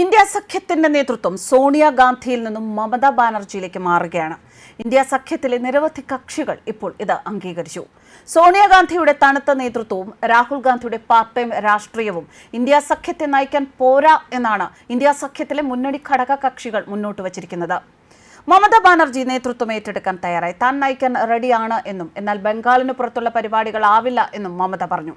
India സഖ്യത്തിന്റെ നേതൃത്വം സോണിയാഗാന്ധിയിൽ നിന്നും മമതാ ബാനർജിയിലേക്ക് മാറുകയാണ്. ഇന്ത്യ സഖ്യത്തിലെ നിരവധി കക്ഷികൾ ഇപ്പോൾ ഇത് അംഗീകരിച്ചു. സോണിയാഗാന്ധിയുടെ തണുത്ത നേതൃത്വവും രാഹുൽ ഗാന്ധിയുടെ പാർട്ട് രാഷ്ട്രീയവും ഇന്ത്യ സഖ്യത്തെ നയിക്കാൻ പോരാ എന്നാണ് ഇന്ത്യ സഖ്യത്തിലെ മുന്നണി ഘടക കക്ഷികൾ മുന്നോട്ട് വച്ചിരിക്കുന്നത്. മമതാ ബാനർജി നേതൃത്വം ഏറ്റെടുക്കാൻ തയ്യാറായി. താൻ നയിക്കാൻ റെഡിയാണ് എന്നും എന്നാൽ ബംഗാളിന് പുറത്തുള്ള പരിപാടികൾ ആവില്ല എന്നും മമത പറഞ്ഞു.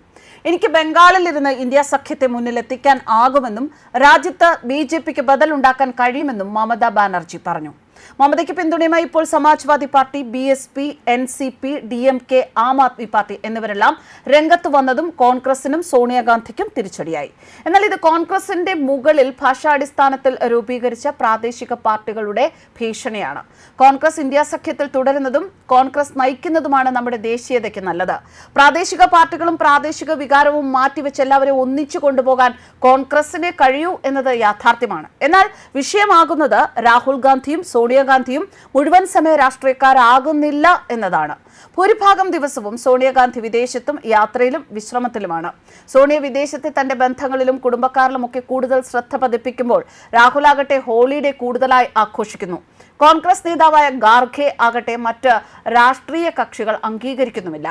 എനിക്ക് ബംഗാളിൽ ഇരുന്ന് ഇന്ത്യ സഖ്യത്തെ മുന്നിലെത്തിക്കാൻ ആകുമെന്നും രാജ്യത്ത് ബി ജെ പിക്ക് ബദലുണ്ടാക്കാൻ കഴിയുമെന്നും മമത ബാനർജി പറഞ്ഞു. മമതയ്ക്ക് പിന്തുണയുമായി ഇപ്പോൾ Samajwadi party B S P N C P D M K Aam Aadmi party എന്നിവരെല്ലാം രംഗത്ത് വന്നതും കോൺഗ്രസിനും സോണിയാഗാന്ധിക്കും തിരിച്ചടിയായി. എന്നാൽ ഇത് കോൺഗ്രസിന്റെ മുകളിൽ ഭാഷാടിസ്ഥാനത്തിൽ രൂപീകരിച്ച പ്രാദേശിക പാർട്ടികളുടെ ഭീഷണിയാണ്. കോൺഗ്രസ് ഇന്ത്യ സഖ്യത്തിൽ തുടരുന്നതും കോൺഗ്രസ് നയിക്കുന്നതുമാണ് നമ്മുടെ ദേശീയതയ്ക്ക് നല്ലത്. പ്രാദേശിക പാർട്ടികളും പ്രാദേശിക വികാരവും മാറ്റിവെച്ച് എല്ലാവരെയും ഒന്നിച്ചു കൊണ്ടുപോകാൻ കോൺഗ്രസിനെ കഴിയൂ എന്നത് യാഥാർത്ഥ്യമാണ്. എന്നാൽ വിഷയമാകുന്നത് രാഹുൽ ഗാന്ധിയും സോണിയാഗാന്ധിയും മുഴുവൻ സമയ രാഷ്ട്രീയക്കാരാകുന്നില്ല എന്നതാണ്. ഭൂരിഭാഗം ദിവസവും സോണിയാഗാന്ധി വിദേശത്തും യാത്രയിലും വിശ്രമത്തിലുമാണ്. സോണിയ വിദേശത്തെ തന്റെ ബന്ധങ്ങളിലും കുടുംബക്കാരിലുമൊക്കെ കൂടുതൽ ശ്രദ്ധ പതിപ്പിക്കുമ്പോൾ രാഹുലാകട്ടെ ഹോളിഡേ കൂടുതലായി ആഘോഷിക്കുന്നു. കോൺഗ്രസ് നേതാവായ ഗാർഖെ ആകട്ടെ മറ്റ് രാഷ്ട്രീയ കക്ഷികൾ അംഗീകരിക്കുന്നുമില്ല.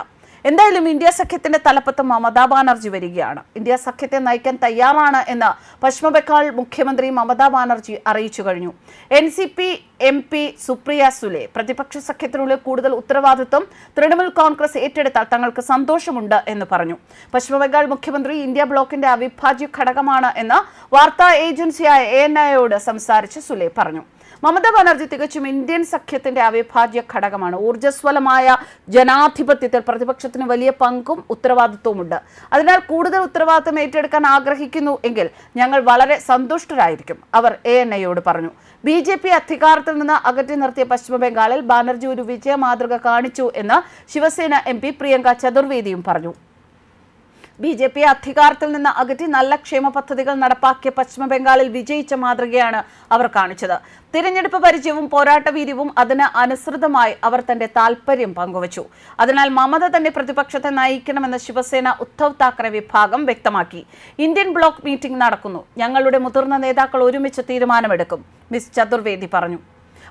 എന്തായാലും ഇന്ത്യ സഖ്യത്തിന്റെ തലപ്പത്ത് മമതാ ബാനർജി വരികയാണ്. ഇന്ത്യ സഖ്യത്തെ നയിക്കാൻ തയ്യാറാണ് എന്ന് പശ്ചിമ ബംഗാൾ മുഖ്യമന്ത്രി മമതാ ബാനർജി അറിയിച്ചു കഴിഞ്ഞു. N C P M P Supriya Sule പ്രതിപക്ഷ സഖ്യത്തിനുള്ളിൽ കൂടുതൽ ഉത്തരവാദിത്വം തൃണമൂൽ കോൺഗ്രസ് ഏറ്റെടുത്താൽ തങ്ങൾക്ക് സന്തോഷമുണ്ട് എന്ന് പറഞ്ഞു. പശ്ചിമ ബംഗാൾ മുഖ്യമന്ത്രി ഇന്ത്യ ബ്ലോക്കിന്റെ അവിഭാജ്യ ഘടകമാണ് എന്ന് വാർത്താ ഏജൻസിയായ എ എൻ ഐയോട് സംസാരിച്ച് സുലെ പറഞ്ഞു. മമതാ ബാനർജി തികച്ചും ഇന്ത്യൻ സഖ്യത്തിന്റെ അവിഭാജ്യ ഘടകമാണ്. ഊർജസ്വലമായ ജനാധിപത്യത്തിൽ പ്രതിപക്ഷത്തിന് വലിയ പങ്കും ഉത്തരവാദിത്വമുണ്ട് അതിനാൽ കൂടുതൽ ഉത്തരവാദിത്വം ഏറ്റെടുക്കാൻ ആഗ്രഹിക്കുന്നു എങ്കിൽ ഞങ്ങൾ വളരെ സന്തുഷ്ടരായിരിക്കും അവർ എ എൻ ഐയോട് പറഞ്ഞു. ബി ജെ പി അധികാരത്തിൽ നിന്ന് അകറ്റി നിർത്തിയ പശ്ചിമ ബംഗാളിൽ ബാനർജി ഒരു വിജയ മാതൃക കാണിച്ചു എന്ന് ശിവസേന എം പി പ്രിയങ്ക ചതുർവേദിയും പറഞ്ഞു. ബി ജെ പി അധികാരത്തിൽ നിന്ന് അകറ്റി നല്ല ക്ഷേമ പദ്ധതികൾ നടപ്പാക്കിയ പശ്ചിമ ബംഗാളിൽ വിജയിച്ച മാതൃകയാണ് അവർ കാണിച്ചത്. തിരഞ്ഞെടുപ്പ് പരിചയവും പോരാട്ട വീര്യവും അതിന് അനുസൃതമായി അവർ തന്റെ താൽപര്യം പങ്കുവച്ചു. അതിനാൽ മമത തന്നെ പ്രതിപക്ഷത്തെ നയിക്കണമെന്ന് ശിവസേന ഉദ്ധവ് താക്കറെ വിഭാഗം വ്യക്തമാക്കി. ഇന്ത്യൻ ബ്ലോക്ക് മീറ്റിംഗ് നടക്കുന്നു. ഞങ്ങളുടെ മുതിർന്ന നേതാക്കൾ ഒരുമിച്ച് തീരുമാനമെടുക്കും. മിസ് ചതുർവേദി പറഞ്ഞു.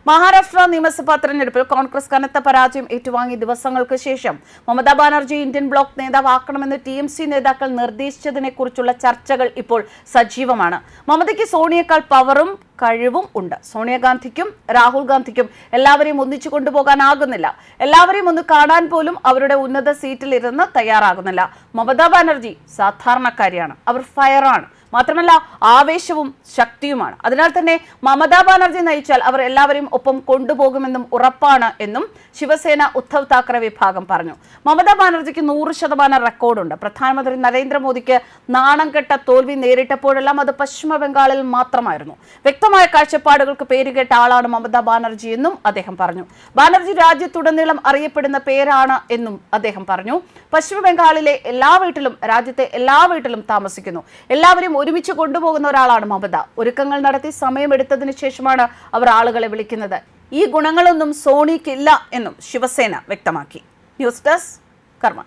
മഹാരാഷ്ട്ര നിയമസഭാ തെരഞ്ഞെടുപ്പിൽ കോൺഗ്രസ് കനത്ത പരാജയം ഏറ്റുവാങ്ങിയ ദിവസങ്ങൾക്ക് ശേഷം മമതാ ബാനർജി ഇന്ത്യൻ ബ്ലോക്ക് നേതാവാക്കണമെന്ന് ടി എം സി നേതാക്കൾ നിർദ്ദേശിച്ചതിനെ കുറിച്ചുള്ള ചർച്ചകൾ ഇപ്പോൾ സജീവമാണ്. മമതയ്ക്ക് സോണിയേക്കാൾ പവറും കഴിവും ഉണ്ട്. സോണിയാഗാന്ധിക്കും രാഹുൽ ഗാന്ധിക്കും എല്ലാവരെയും ഒന്നിച്ചു കൊണ്ടുപോകാനാകുന്നില്ല. എല്ലാവരെയും ഒന്ന് കാണാൻ പോലും അവരുടെ ഉന്നത സീറ്റിൽ ഇരുന്ന് തയ്യാറാകുന്നില്ല. മമതാ ബാനർജി സാധാരണക്കാരിയാണ്. അവർ ഫയറാണ്. മാത്രമല്ല ആവേശവും ശക്തിയുമാണ്. അതിനാൽ തന്നെ മമതാ ബാനർജി നയിച്ചാൽ അവർ എല്ലാവരെയും ഒപ്പം കൊണ്ടുപോകുമെന്നും ഉറപ്പാണ് എന്നും ശിവസേന ഉദ്ധവ് താക്കറെ വിഭാഗം പറഞ്ഞു. മമതാ ബാനർജിക്ക് നൂറ് ശതമാനം റെക്കോർഡുണ്ട്. പ്രധാനമന്ത്രി നരേന്ദ്രമോദിക്ക് നാണം കെട്ട തോൽവി നേരിട്ടപ്പോഴെല്ലാം അത് പശ്ചിമ ബംഗാളിൽ മാത്രമായിരുന്നു. വ്യക്തമായ കാഴ്ചപ്പാടുകൾക്ക് പേരുകേട്ട ആളാണ് മമതാ ബാനർജി എന്നും അദ്ദേഹം പറഞ്ഞു. ബാനർജി രാജ്യത്തുടനീളം അറിയപ്പെടുന്ന പേരാണ് എന്നും അദ്ദേഹം പറഞ്ഞു. പശ്ചിമ ബംഗാളിലെ എല്ലാ വീട്ടിലും രാജ്യത്തെ എല്ലാ വീട്ടിലും താമസിക്കുന്നു. എല്ലാവരും ഒരുമിച്ച് കൊണ്ടുപോകുന്ന ഒരാളാണ് മമത. ഒരുക്കങ്ങൾ നടത്തി സമയമെടുത്തതിന് ശേഷമാണ് അവർ ആളുകളെ വിളിക്കുന്നത്. ഈ ഗുണങ്ങളൊന്നും സോണിക്കില്ല എന്നും ശിവസേന വ്യക്തമാക്കി. ന്യൂസ് ഡെസ്ക് കർമ്മ